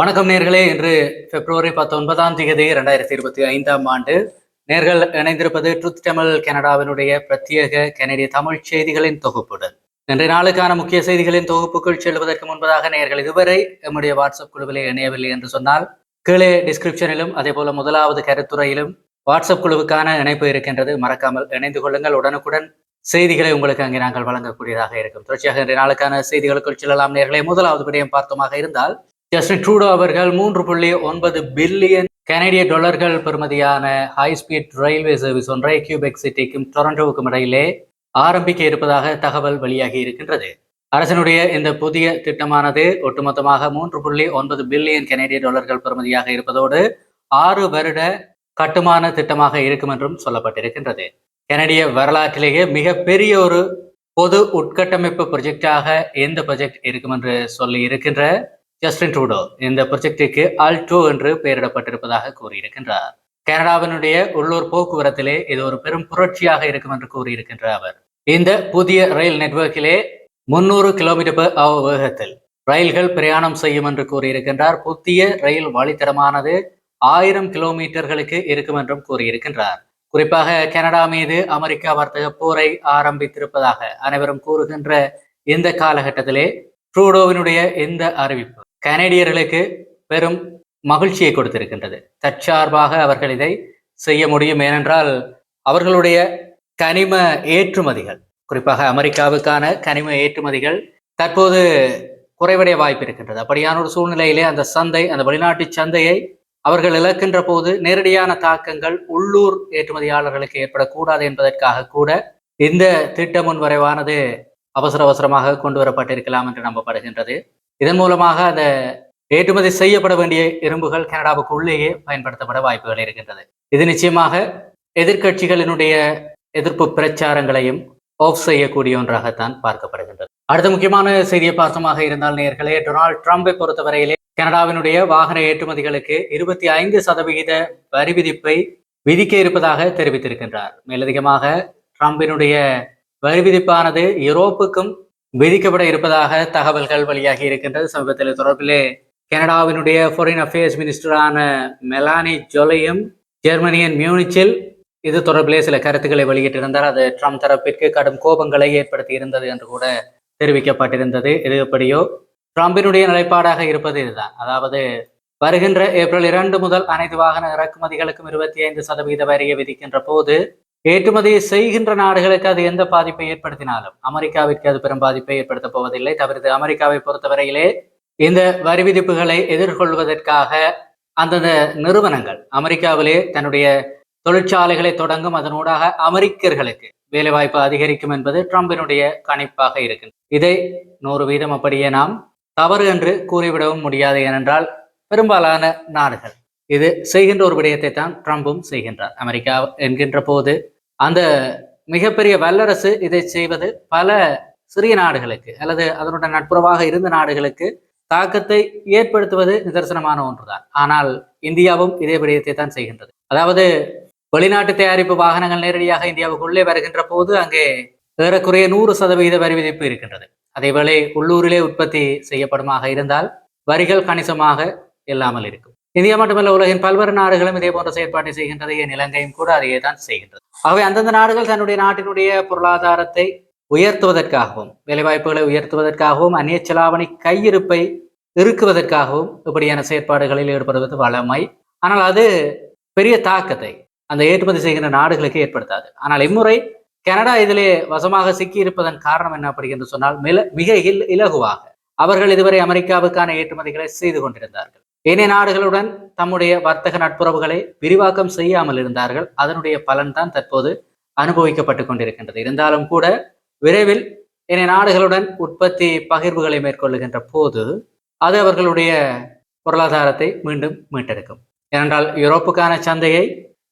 வணக்கம் நேர்களே. இன்று பிப்ரவரி பத்தொன்பதாம் தேதி இரண்டாயிரத்தி இருபத்தி ஐந்தாம் ஆண்டு. நேர்கள் இணைந்திருப்பது ட்ருத் தமிழ் கனடாவினுடைய பிரத்யேக கனடிய தமிழ் செய்திகளின் தொகுப்புடன். இன்றைய நாளுக்கான முக்கிய செய்திகளின் தொகுப்புக்குள் செல்வதற்கு முன்பதாக நேர்கள் இதுவரை நம்முடைய வாட்ஸ்அப் குழுவிலே இணையவில்லை என்று சொன்னால் கீழே டிஸ்கிரிப்ஷனிலும் அதே போல முதலாவது கருத்துறையிலும் வாட்ஸ்அப் குழுவுக்கான இணைப்பு இருக்கின்றது. மறக்காமல் இணைந்து கொள்ளுங்கள். உடனுக்குடன் செய்திகளை உங்களுக்கு அங்கே நாங்கள் வழங்கக்கூடியதாக இருக்கும். தொடர்ச்சியாக இன்றைய நாளுக்கான செய்திகளுக்குள் செல்லலாம். நேர்களை முதலாவது விடயம் பார்த்தோமாக இருந்தால் ஜஸ்டின் ட்ரூடோ அவர்கள் மூன்று புள்ளி ஒன்பது பில்லியன் கனேடிய டாலர்கள் பெறுமதியான ஹை ஸ்பீட் ரயில்வே சர்வீஸ் ஒன்றை கியூபெக் சிட்டிக்கும் டொரண்டோவுக்கும் இடையிலே ஆரம்பிக்க இருப்பதாக தகவல் வெளியாகி இருக்கின்றது. அரசனுடைய இந்த புதிய திட்டமானது ஒட்டுமொத்தமாக மூன்று புள்ளி ஒன்பது பில்லியன் கனேடிய டாலர்கள் பெறுமதியாக இருப்பதோடு ஆறு வருட கட்டுமான திட்டமாக இருக்கும் என்றும் சொல்லப்பட்டிருக்கின்றது. கனடிய வரலாற்றிலேயே மிகப்பெரிய ஒரு பொது உட்கட்டமைப்பு ப்ரொஜெக்டாக எந்த ப்ரொஜெக்ட் இருக்கும் என்று சொல்லி இருக்கின்ற ஜஸ்டின் ட்ரூடோ இந்த ப்ரொஜெக்டுக்கு ஆல்டோ என்று பெயரிடப்பட்டிருப்பதாக கூறியிருக்கின்றார். கனடாவினுடைய உள்ளூர் போக்குவரத்திலே இது ஒரு பெரும் புரட்சியாக இருக்கும் என்று கூறியிருக்கின்ற அவர். இந்த புதிய ரயில் நெட்வொர்க்கிலே முன்னூறு கிலோமீட்டர் per வேகத்தில் ரயில்கள் பிரயாணம் செய்யும் என்று கூறியிருக்கின்றார். புதிய ரயில் வழித்தடமானது ஆயிரம் கிலோமீட்டர்களுக்கு இருக்கும் என்றும் கூறியிருக்கின்றார். குறிப்பாக கனடா மீது அமெரிக்கா வர்த்தக போரை ஆரம்பித்திருப்பதாக அனைவரும் கூறுகின்ற இந்த காலகட்டத்திலே ட்ரூடோவினுடைய இந்த அறிவிப்பு. கனடியர்களுக்கு பெரும் மகிழ்ச்சியை கொடுத்திருக்கின்றது. தற்சார்பாக அவர்கள் இதை செய்ய முடியும் ஏனென்றால் அவர்களுடைய கனிம ஏற்றுமதிகள் குறிப்பாக அமெரிக்காவுக்கான கனிம ஏற்றுமதிகள் தற்போது குறைவடைய வாய்ப்பு இருக்கின்றது அப்படியான ஒரு சூழ்நிலையிலே அந்த சந்தை அந்த வெளிநாட்டு சந்தையை அவர்கள் இழக்கின்ற போது நேரடியான தாக்கங்கள் உள்ளூர் ஏற்றுமதியாளர்களுக்கு ஏற்படக்கூடாது என்பதற்காக கூட இந்த திட்ட முன்வரைவானது அவசர அவசரமாக கொண்டு வரப்பட்டிருக்கலாம் என்று நம்பப்படுகின்றது. இதன் மூலமாக அந்த ஏற்றுமதி செய்யப்பட வேண்டிய இரும்புகள் கனடாவுக்கு உள்ளேயே பயன்படுத்தப்பட வாய்ப்புகள் இருக்கின்றது. இது நிச்சயமாக எதிர்க்கட்சிகளினுடைய எதிர்ப்பு பிரச்சாரங்களையும் ஆஃப் செய்யக்கூடிய ஒன்றாகத்தான் பார்க்கப்படுகின்றது. அடுத்த முக்கியமான செய்தியை பார்த்தமாக இருந்தால் நேர்களே டொனால்ட் ட்ரம்பை பொறுத்தவரையிலே கனடாவினுடைய வாகன ஏற்றுமதிகளுக்கு இருபத்தி ஐந்து சதவிகித வரி விதிப்பை விதிக்க இருப்பதாக தெரிவித்திருக்கின்றார். மேலதிகமாக ட்ரம்பினுடைய வரி விதிப்பானது யூரோப்புக்கும் விதிக்கப்பட இருப்பதாக தகவல்கள் வெளியாகி இருக்கின்றது. சமீபத்தில் தொடர்பிலே கனடாவினுடைய ஃபாரின் அஃபேர்ஸ் மினிஸ்டரான மெலானி ஜொலையும் ஜெர்மனியின் மியூனிச்சில் இது தொடர்பிலே சில கருத்துக்களை வெளியிட்டிருந்தார். அது ட்ரம்ப் தரப்பிற்கு கடும் கோபங்களை ஏற்படுத்தி இருந்தது என்று கூட தெரிவிக்கப்பட்டிருந்தது. இது எப்படியோ ட்ரம்பினுடைய நிலைப்பாடாக இருப்பது இதுதான். அதாவது வருகின்ற ஏப்ரல் இரண்டு முதல் அனைத்து வாகன இறக்குமதிகளுக்கும் இருபத்தி ஐந்து சதவீத வரியை விதிக்கின்ற போது ஏற்றுமதி செய்கின்ற நாடுகளுக்கு அது எந்த பாதிப்பை ஏற்படுத்தினாலும் அமெரிக்காவிற்கு அது பெரும் பாதிப்பை ஏற்படுத்த போவதில்லை. தவிர்த்து அமெரிக்காவை பொறுத்தவரையிலே இந்த வரி விதிப்புகளை எதிர்கொள்வதற்காக அந்தந்த நிறுவனங்கள் அமெரிக்காவிலே தன்னுடைய தொழிற்சாலைகளை தொடங்கும் அதனூடாக அமெரிக்கர்களுக்கு வேலைவாய்ப்பு அதிகரிக்கும் என்பது ட்ரம்பினுடைய கணிப்பாக இருக்கின்றது. இதை நூறு வீதம் அப்படியே நாம் தவறு என்று கூறிவிடவும் முடியாது ஏனென்றால் பெரும்பாலான நாடுகள் இது செய்கின்ற ஒரு விடயத்தை தான் ட்ரம்பும் செய்கின்றார். அமெரிக்கா என்கின்ற போது அந்த மிகப்பெரிய வல்லரசு இதை செய்வது பல சிறிய நாடுகளுக்கு அல்லது அதனுடன் நட்புறவாக இருந்த நாடுகளுக்கு தாக்கத்தை ஏற்படுத்துவது நிதர்சனமான ஒன்றுதான். ஆனால் இந்தியாவும் இதே விடயத்தை தான் செய்கின்றது. அதாவது வெளிநாட்டு தயாரிப்பு வாகனங்கள் நேரடியாக இந்தியாவுக்குள்ளே வருகின்ற போது அங்கே ஏறக்குறைய நூறு சதவிகித வரி விதிப்பு இருக்கின்றது. அதேவேளை உள்ளூரிலே உற்பத்தி செய்யப்படுமாக இருந்தால் வரிகள் கணிசமாக இல்லாமல் இருக்கும். இந்தியா மட்டுமல்ல உலகின் பல்வேறு நாடுகளும் இதே போன்ற செயற்பாட்டை செய்கின்றது. என் இலங்கையும் கூட அதையே தான் செய்கின்றது. ஆகவே அந்தந்த நாடுகள் தன்னுடைய நாட்டினுடைய பொருளாதாரத்தை உயர்த்துவதற்காகவும் வேலைவாய்ப்புகளை உயர்த்துவதற்காகவும் அந்நிய செலாவணி கையிருப்பை இருக்குவதற்காகவும் இப்படியான செயற்பாடுகளில் ஈடுபடுவது வளமை ஆனால் அது பெரிய தாக்கத்தை அந்த ஏற்றுமதி செய்கின்ற நாடுகளுக்கு ஏற்படுத்தாது. ஆனால் இம்முறை கனடா இதிலே வசமாக சிக்கி இருப்பதன் காரணம் என்ன அப்படி என்று சொன்னால் மில மிக இல் இலகுவாக அவர்கள் இதுவரை அமெரிக்காவுக்கான ஏற்றுமதிகளை செய்து கொண்டிருந்தார்கள். ஏனைய நாடுகளுடன் தம்முடைய வர்த்தக நட்புறவுகளை விரிவாக்கம் செய்யாமல் இருந்தார்கள். அதனுடைய பலன்தான் தற்போது அனுபவிக்கப்பட்டு கொண்டிருக்கின்றது. இருந்தாலும் கூட விரைவில் ஏனைய நாடுகளுடன் உற்பத்தி பகிர்வுகளை மேற்கொள்ளுகின்ற போது அது அவர்களுடைய பொருளாதாரத்தை மீண்டும் மீட்டெடுக்கும். ஏனென்றால் யூரோப்புக்கான சந்தையை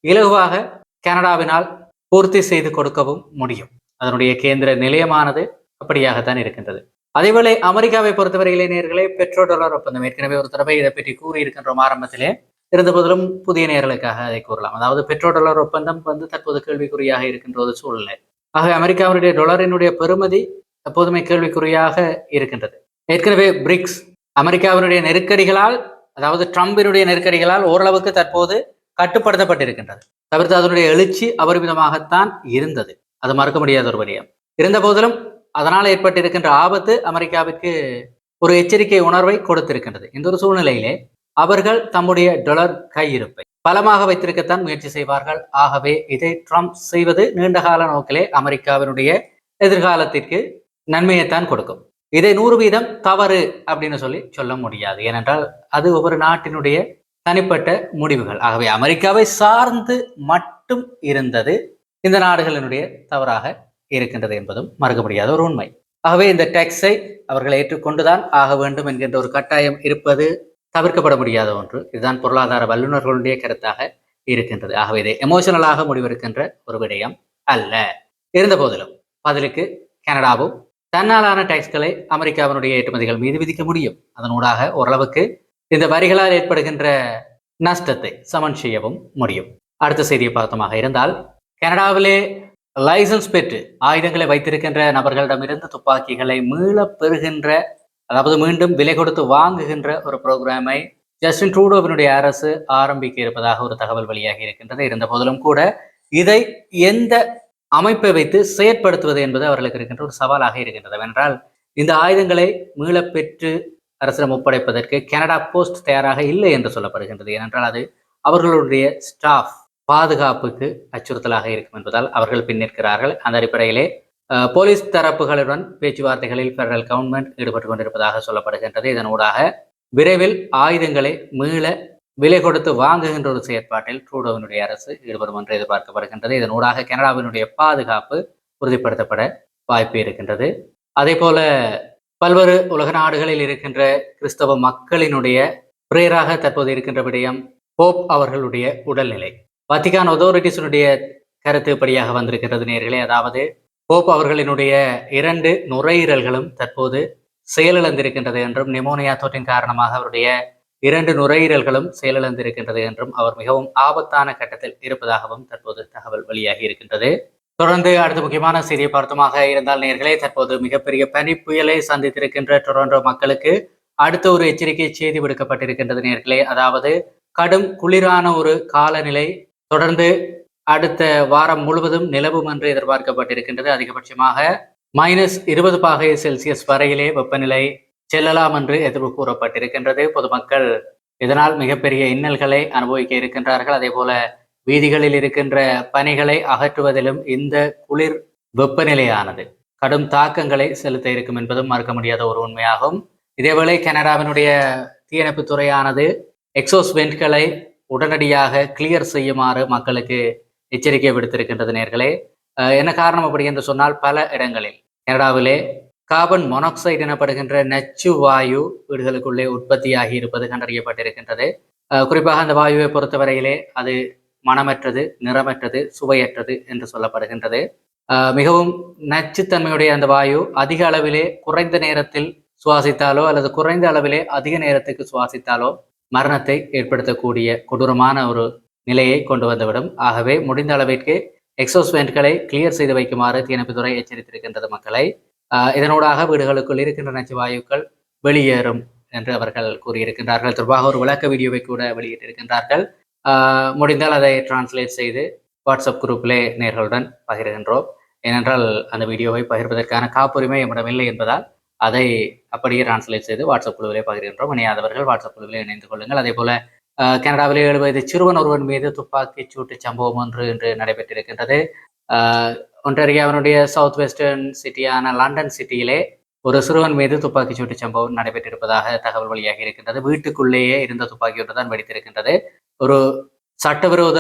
இலகுவாக கனடாவினால் பூர்த்தி செய்து கொடுக்கவும் முடியும். அதனுடைய கேந்திர நிலையமானது அப்படியாகத்தான் இருக்கின்றது. அதேவேளை அமெரிக்காவை பொறுத்தவரையிலே நேர்களே பெட்ரோ டாலர் ஒப்பந்தம். ஏற்கனவே ஒரு தடவை இதை பற்றி கூறியிருக்கின்றோம் ஆரம்பத்திலே. இருந்த போதிலும் புதிய நேர்களுக்காக அதை கூறலாம். அதாவது பெட்ரோ டாலர் ஒப்பந்தம் வந்து தற்போது கேள்விக்குறியாக இருக்கின்ற ஒரு சூழ்நிலை. ஆக அமெரிக்காவுடைய டாலரினுடைய பெருமதி எப்போதுமே கேள்விக்குறியாக இருக்கின்றது. ஏற்கனவே பிரிக்ஸ் அமெரிக்காவினுடைய நெருக்கடிகளால் அதாவது ட்ரம்பினுடைய நெருக்கடிகளால் ஓரளவுக்கு தற்போது கட்டுப்படுத்தப்பட்டிருக்கின்றது. தவிர்த்து அதனுடைய எழுச்சி அபரிமிதமாகத்தான் இருந்தது. அது மறக்க முடியாத ஒரு விடயம். இருந்த போதிலும் அதனால் ஏற்பட்டிருக்கின்ற ஆபத்து அமெரிக்காவிற்கு ஒரு எச்சரிக்கை உணர்வை கொடுத்திருக்கின்றது. இந்த ஒரு சூழ்நிலையிலே அவர்கள் தம்முடைய டொலர் கையிருப்பை பலமாக வைத்திருக்கத்தான் முயற்சி செய்வார்கள். ஆகவே இதை ட்ரம்ப் செய்வது நீண்டகால நோக்கிலே அமெரிக்காவினுடைய எதிர்காலத்திற்கு நன்மையைத்தான் கொடுக்கும். இதை நூறு வீதம் தவறு அப்படின்னு சொல்லி சொல்ல முடியாது. ஏனென்றால் அது ஒவ்வொரு நாட்டினுடைய தனிப்பட்ட முடிவுகள். ஆகவே அமெரிக்காவை சார்ந்து மட்டும் இருந்தது இந்த நாடுகளினுடைய தவறாக இருக்கின்றது என்பதும் மறக்க முடியாத ஒரு உண்மை. ஆகவே இந்த டேக்ஸை அவர்கள் ஏற்றுக்கொண்டுதான் ஆக வேண்டும் என்கின்ற ஒரு கட்டாயம் இருப்பது தவிர்க்கப்பட முடியாத ஒன்று. இதுதான் பொருளாதார வல்லுநர்களுடைய கருத்தாக இருக்கின்றது. ஆகவே இதை எமோஷனலாக முடிவெடுக்கின்ற ஒரு விடயம் அல்ல. இருந்த போதிலும் பதிலுக்கு கனடாவும் தன்னாலான டேக்ஸ்களை அமெரிக்காவினுடைய ஏற்றுமதிகள் மீது விதிக்க முடியும். அதனூடாக ஓரளவுக்கு இந்த வரிகளால் ஏற்படுகின்ற நஷ்டத்தை சமன் செய்யவும் முடியும். அடுத்த செய்தியை பார்த்தமாக இருந்தால் கனடாவிலே லைசன்ஸ் பெற்று ஆயுதங்களை வைத்திருக்கின்ற நபர்களிடமிருந்து துப்பாக்கிகளை மீள பெறுகின்ற அதாவது மீண்டும் விலை கொடுத்து வாங்குகின்ற ஒரு புரோகிராமை ஜஸ்டின் ட்ரூடோவினுடைய அரசு ஆரம்பிக்க இருப்பதாக ஒரு தகவல் வெளியாகி இருக்கின்றது. இருந்த போதிலும் கூட இதை எந்த அமைப்பை வைத்து செயற்படுத்துவது என்பது அவர்களுக்கு இருக்கின்ற ஒரு சவாலாக இருக்கின்றது. என்றால் இந்த ஆயுதங்களை மீளப்பெற்று அரசிடம் ஒப்படைப்பதற்கு கனடா போஸ்ட் தயாராக இல்லை என்று சொல்லப்படுகின்றது. ஏனென்றால் அது அவர்களுடைய ஸ்டாஃப் பாதுகாப்புக்கு அச்சுறுத்தலாக இருக்கும் என்பதால் அவர்கள் பின்னிற்கிறார்கள் அந்த அடிப்படையிலே போலீஸ் தரப்புகளுடன் பேச்சுவார்த்தைகளில் பெடரல் கவர்மெண்ட் ஈடுபட்டு கொண்டிருப்பதாக சொல்லப்படுகின்றது. இதனூடாக விரைவில் ஆயுதங்களை மீள விலை கொடுத்து வாங்குகின்ற ஒரு செயற்பாட்டில் ட்ரூடோவினுடைய அரசு ஈடுபடும் என்று எதிர்பார்க்கப்படுகின்றது. இதனூடாக கனடாவினுடைய பாதுகாப்பு உறுதிப்படுத்தப்பட வாய்ப்பு இருக்கின்றது. அதே போல பல்வேறு உலக நாடுகளில் இருக்கின்ற கிறிஸ்தவ மக்களினுடைய பிரேயராக தற்போது இருக்கின்ற விடயம் போப் அவர்களுடைய உடல்நிலை. வத்திகான் ஒதோரிட்டிஸினுடைய கருத்துப்படியாக வந்திருக்கிறது நேர்களே. அதாவது போப் அவர்களினுடைய இரண்டு நுரையீரல்களும் தற்போது செயலிழந்திருக்கின்றது என்றும் நிமோனியா தொற்றின் காரணமாக அவருடைய இரண்டு நுரையீரல்களும் செயலிழந்திருக்கின்றது என்றும் அவர் மிகவும் ஆபத்தான கட்டத்தில் இருப்பதாகவும் தற்போது தகவல் வெளியாகி இருக்கின்றது. தொடர்ந்து அடுத்த முக்கியமான செய்தியை பார்த்தமாக இருந்தால் நேர்களே தற்போது மிகப்பெரிய பனி புயலை சந்தித்திருக்கின்ற டொரண்டோ மக்களுக்கு அடுத்த ஒரு எச்சரிக்கை செய்தி விடுக்கப்பட்டிருக்கின்றது நேர்களே. அதாவது கடும் குளிரான ஒரு காலநிலை தொடர்ந்து அடுத்த வாரம் முழுவதும் நிலவும் என்று எதிர்பார்க்கப்பட்டிருக்கின்றது. அதிகபட்சமாக மைனஸ் இருபது பாகை செல்சியஸ் வரையிலே வெப்பநிலை செல்லலாம் என்று எதிர்ப்பு கூறப்பட்டிருக்கின்றது. பொதுமக்கள் இதனால் மிகப்பெரிய இன்னல்களை அனுபவிக்க இருக்கின்றார்கள். அதே போல வீதிகளில் இருக்கின்ற பனிகளை அகற்றுவதிலும் இந்த குளிர் வெப்பநிலையானது கடும் தாக்கங்களை செலுத்த இருக்கும் என்பதும் மறுக்க முடியாத ஒரு உண்மையாகும். இதேவேளை கனடாவினுடைய தீயணைப்பு துறையானது எக்ஸோஸ் வெண்ட்களை உடனடியாக கிளியர் செய்யுமாறு மக்களுக்கு எச்சரிக்கை விடுத்திருக்கின்றது நேர்களே. என்ன காரணம் அப்படி என்று சொன்னால் பல இடங்களில். கனடாவிலே கார்பன் மொனாக்சைடு எனப்படுகின்ற நச்சு வாயு வீடுகளுக்குள்ளே உற்பத்தியாகி இருப்பது கண்டறியப்பட்டிருக்கின்றது. குறிப்பாக அந்த வாயுவை பொறுத்தவரையிலே அது மனமற்றது நிறமற்றது சுவையற்றது என்று சொல்லப்படுகின்றது. மிகவும் நச்சுத்தன்மையுடைய அந்த வாயு அதிக அளவிலே குறைந்த நேரத்தில் சுவாசித்தாலோ அல்லது குறைந்த அளவிலே அதிக நேரத்துக்கு சுவாசித்தாலோ மரணத்தை ஏற்படுத்தக்கூடிய கொடூரமான ஒரு நிலையை கொண்டு வந்துவிடும் ஆகவே முடிந்த அளவிற்கு எக்ஸோஸ் வெண்ட்களை கிளியர் செய்து வைக்குமாறு தீயணைப்புத்துறை எச்சரித்திருக்கின்றது மக்களை. இதனூடாக வீடுகளுக்குள் இருக்கின்ற நச்சுவாயுக்கள் வெளியேறும் என்று அவர்கள் கூறியிருக்கின்றார்கள். தொடர்பாக ஒரு விளக்க வீடியோவை கூட வெளியிட்டிருக்கின்றார்கள். முடிந்தால் அதை டிரான்ஸ்லேட் செய்து வாட்ஸ்அப் குரூப்பிலே நேர்களுடன் பகிர்கின்றோம். ஏனென்றால் அந்த வீடியோவை பகிர்வதற்கான காப்புரிமை நம்மிடம் இல்லை என்பதால் அதை அப்படியே டிரான்ஸ்லேட் செய்து வாட்ஸ்அப் குழுவிலே பகிர்கின்றோம். இணையாதவர்கள் வாட்ஸ்அப் குழுவிலே இணைந்து கொள்ளுங்கள். அதே போல கனடாவிலே ஏழு வயது சிறுவன் ஒருவன் மீது துப்பாக்கி சூட்டு சம்பவம் ஒன்று இன்று நடைபெற்றிருக்கின்றது. ஆஹ் ஒன்டாரியாவினுடைய சவுத் வெஸ்டர்ன் சிட்டியான லண்டன் சிட்டியிலே ஒரு சிறுவன் மீது துப்பாக்கி சூட்டு சம்பவம் நடைபெற்றிருப்பதாக தகவல் வழியாக இருக்கின்றது. வீட்டுக்குள்ளேயே இருந்த துப்பாக்கி ஒன்று தான் வெடித்திருக்கின்றது. ஒரு சட்டவிரோத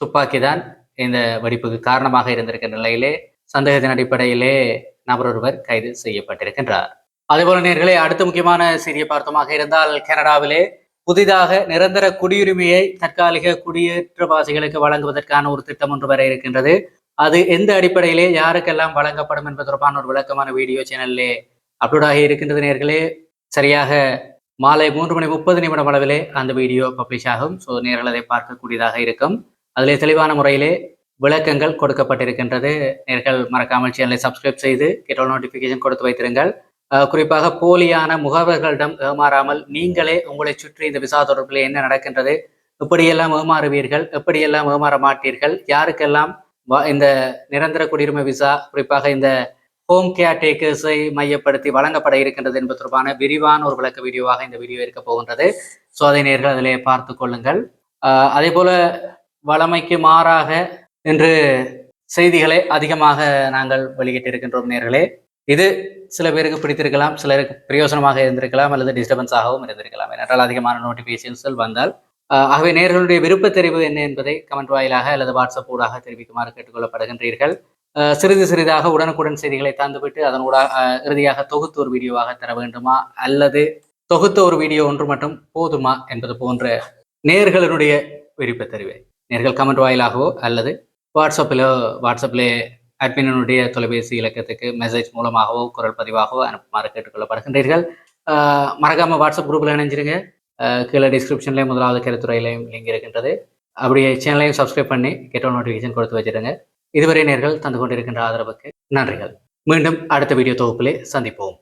துப்பாக்கி தான் இந்த வெடிப்புக்கு காரணமாக இருந்திருக்கின்ற நிலையிலே சந்தேகத்தின் அடிப்படையிலே நபர் ஒருவர் கைது செய்யப்பட்டிருக்கின்றார். அதேபோல நேர்களே அடுத்த முக்கியமான செய்தியை பார்த்தோமாக இருந்தால் கனடாவிலே புதிதாக நிரந்தர குடியுரிமையை தற்காலிக குடியேற்றவாசிகளுக்கு வழங்குவதற்கான ஒரு திட்டம் ஒன்று வர இருக்கின்றது. அது எந்த அடிப்படையிலே யாருக்கெல்லாம் வழங்கப்படும் என்பது தொடர்பான ஒரு விளக்கமான வீடியோ சேனல்லே அப்லோட் ஆகி இருக்கின்றது நேர்களே. சரியாக மாலை மூன்று மணி முப்பது நிமிடம் அளவிலே அந்த வீடியோ பப்ளிஷ் ஆகும். ஸோ நேர்கள் அதை பார்க்கக்கூடியதாக இருக்கும். அதிலே தெளிவான முறையிலே விளக்கங்கள் கொடுக்கப்பட்டிருக்கின்றது. நேர்கள் மறக்காமல் சேனலை சப்ஸ்கிரைப் செய்து கேட்டோல் நோட்டிஃபிகேஷன் கொடுத்து வைத்திருங்கள். குறிப்பாக போலியான முகவர்களிடம் ஏமாறாமல் நீங்களே உங்களை சுற்றி இந்த விசா தொடர்பில் என்ன நடக்கின்றது எப்படியெல்லாம் ஏமாறுவீர்கள் எப்படியெல்லாம் ஏமாற மாட்டீர்கள் யாருக்கெல்லாம் வ- இந்த நிரந்தர குடியுரிமை விசா குறிப்பாக இந்த ஹோம் கேர் டேக்கர்ஸை மையப்படுத்தி வழங்கப்பட இருக்கின்றது என்பது தொடர்பான விரிவான ஒரு விளக்க வீடியோவாக இந்த வீடியோ இருக்க போகின்றது. ஸோ நேர்கள் அதிலே பார்த்து கொள்ளுங்கள். அதே போல வளமைக்கு மாறாக என்று செய்திகளை அதிகமாக நாங்கள் வெளியிட்டிருக்கின்றோம் நேர்களே. இது சில பேருக்கு பிடித்திருக்கலாம் சிலருக்கு பிரயோசனமாக இருந்திருக்கலாம் அல்லது டிஸ்டர்பன்ஸாகவும் இருந்திருக்கலாம். ஏனென்றால் அதிகமான நோட்டிஃபிகேஷன்ஸ்கள் வந்தால் ஆஹ் ஆகவே நேர்களுடைய விருப்பத் தெரிவு என்ன என்பதை கமெண்ட் வாயிலாக அல்லது வாட்ஸ்அப் ஊடாக தெரிவிக்குமாறு கேட்டுக்கொள்ளப்படுகின்றீர்கள். சிறிது சிறிதாக உடனுக்குடன் செய்திகளை தந்துவிட்டு அதன் ஊடாக இறுதியாக தொகுத்து ஒரு வீடியோவாக தர வேண்டுமா? அல்லது தொகுத்த ஒரு வீடியோ ஒன்று மட்டும் போதுமா என்பது போன்ற நேர்களுடைய விருப்பத் தெரிவு நேர்கள் கமெண்ட் வாயிலாகவோ அல்லது வாட்ஸ்அப்பிலோ வாட்ஸ்அப்பிலே அட்மினனுடைய தொலைபேசி இலக்கத்துக்கு மெசேஜ் மூலமாகவோ குரல் பதிவாகவோ அனுப்புமாறு கேட்டுக்கொள்ளப்படுகின்றீர்கள். ஆஹ் வாட்ஸ்அப் குரூப்பில் இணைஞ்சிருங்க. கீழே டிஸ்கிரிப்ஷன்லேயும் முதலாவது கருத்துறையிலையும் லிங்க் இருக்கின்றது. அப்படியே சேனலையும் சப்ஸ்கிரைப் பண்ணி கெட்ட நோட்டிஃபிகேஷன் கொடுத்து வச்சிருங்க. இதுவரை நேர்கள் தந்து கொண்டிருக்கின்ற ஆதரவுக்கு நன்றிகள். மீண்டும் அடுத்த வீடியோ தொகுப்பிலே சந்திப்போம்.